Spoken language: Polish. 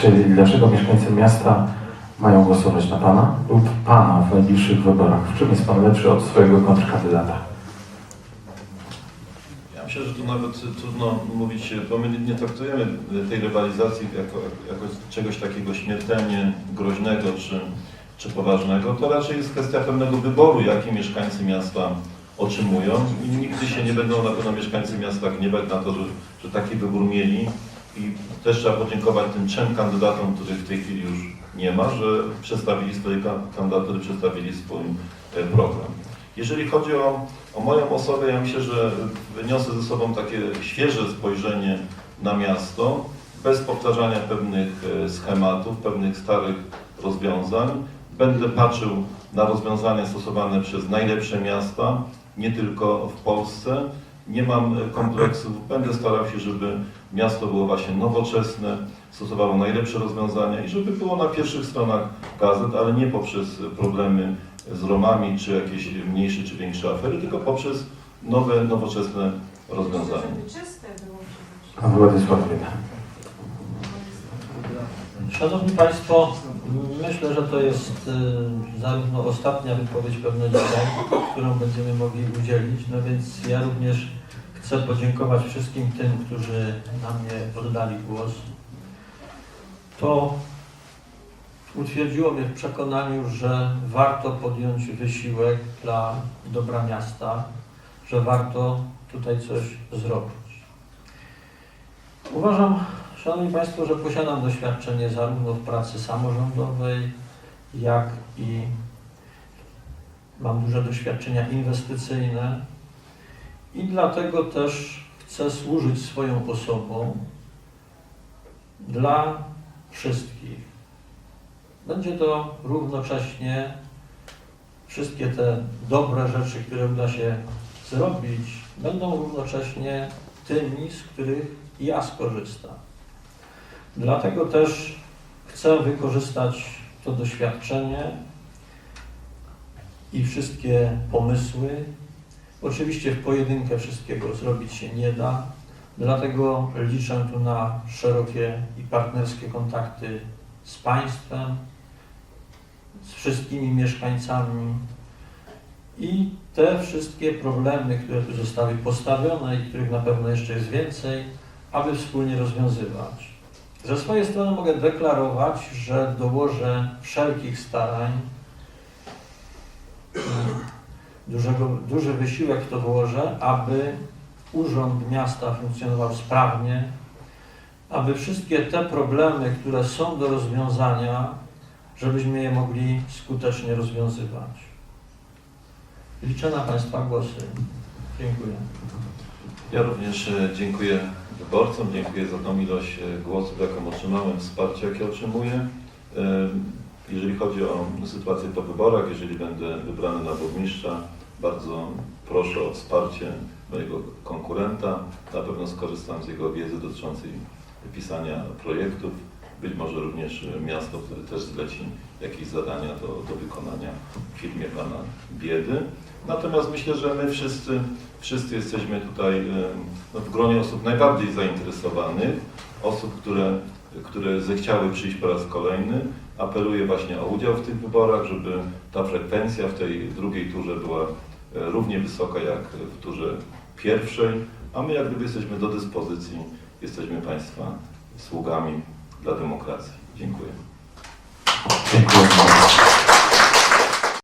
Czyli dlaczego mieszkańcy miasta mają głosować na Pana lub Pana w najbliższych wyborach? W czym jest Pan lepszy od swojego kontrkandydata? Ja myślę, że tu nawet trudno mówić, bo my nie traktujemy tej rywalizacji jako, jako czegoś takiego śmiertelnie groźnego czy, czy poważnego. To raczej jest kwestia pewnego wyboru, jaki mieszkańcy miasta otrzymują i nigdy się nie będą na pewno mieszkańcy miasta gniewać na to, że, że taki wybór mieli. I też trzeba podziękować tym trzem kandydatom, których w tej chwili już nie ma, że przedstawili swoje ka- kandydatury, przedstawili swój e, program. Jeżeli chodzi o, o moją osobę, ja myślę, że wyniosę ze sobą takie świeże spojrzenie na miasto, bez powtarzania pewnych e, schematów, pewnych starych rozwiązań. Będę patrzył na rozwiązania stosowane przez najlepsze miasta, nie tylko w Polsce. Nie mam e, kompleksów, będę starał się, żeby miasto było właśnie nowoczesne, stosowało najlepsze rozwiązania i żeby było na pierwszych stronach gazet, ale nie poprzez problemy z Romami, czy jakieś mniejsze czy większe afery, tylko poprzez nowe, nowoczesne rozwiązania. Władysław. Szanowni Państwo, myślę, że to jest y, zarówno ostatnia wypowiedź pewno dzisiaj, którą będziemy mogli udzielić, no więc ja również chcę podziękować wszystkim tym, którzy na mnie oddali głos. To utwierdziło mnie w przekonaniu, że warto podjąć wysiłek dla dobra miasta, że warto tutaj coś zrobić. Uważam, Szanowni Państwo, że posiadam doświadczenie zarówno w pracy samorządowej, jak i mam duże doświadczenia inwestycyjne i dlatego też chcę służyć swoją osobą dla wszystkich. Będzie to równocześnie wszystkie te dobre rzeczy, które uda się zrobić, będą równocześnie tymi, z których ja skorzystam. Dlatego też chcę wykorzystać to doświadczenie i wszystkie pomysły. Oczywiście w pojedynkę wszystkiego zrobić się nie da, dlatego liczę tu na szerokie i partnerskie kontakty z Państwem, z wszystkimi mieszkańcami i te wszystkie problemy, które tu zostały postawione i których na pewno jeszcze jest więcej, aby wspólnie rozwiązywać. Ze swojej strony mogę deklarować, że dołożę wszelkich starań, dużego, duży wysiłek w to włożę, aby Urząd Miasta funkcjonował sprawnie, aby wszystkie te problemy, które są do rozwiązania, żebyśmy je mogli skutecznie rozwiązywać. Liczę na Państwa głosy. Dziękuję. Ja również e, dziękuję wyborcom, dziękuję za tą ilość e, głosów, jaką otrzymałem, wsparcie, jakie otrzymuję. E, Jeżeli chodzi o sytuację po wyborach, jeżeli będę wybrany na burmistrza, bardzo proszę o wsparcie mojego konkurenta. Na pewno skorzystam z jego wiedzy dotyczącej pisania projektów. Być może również miasto, które też zleci jakieś zadania do, do wykonania firmie Pana Biedy. Natomiast myślę, że my wszyscy, wszyscy jesteśmy tutaj e, no, w gronie osób najbardziej zainteresowanych, osób, które, które zechciały przyjść po raz kolejny. Apeluję właśnie o udział w tych wyborach, żeby ta frekwencja w tej drugiej turze była e, równie wysoka jak w turze pierwszej, a my jak gdyby jesteśmy do dyspozycji, jesteśmy Państwa sługami dla demokracji. Dziękuję. Dziękuję.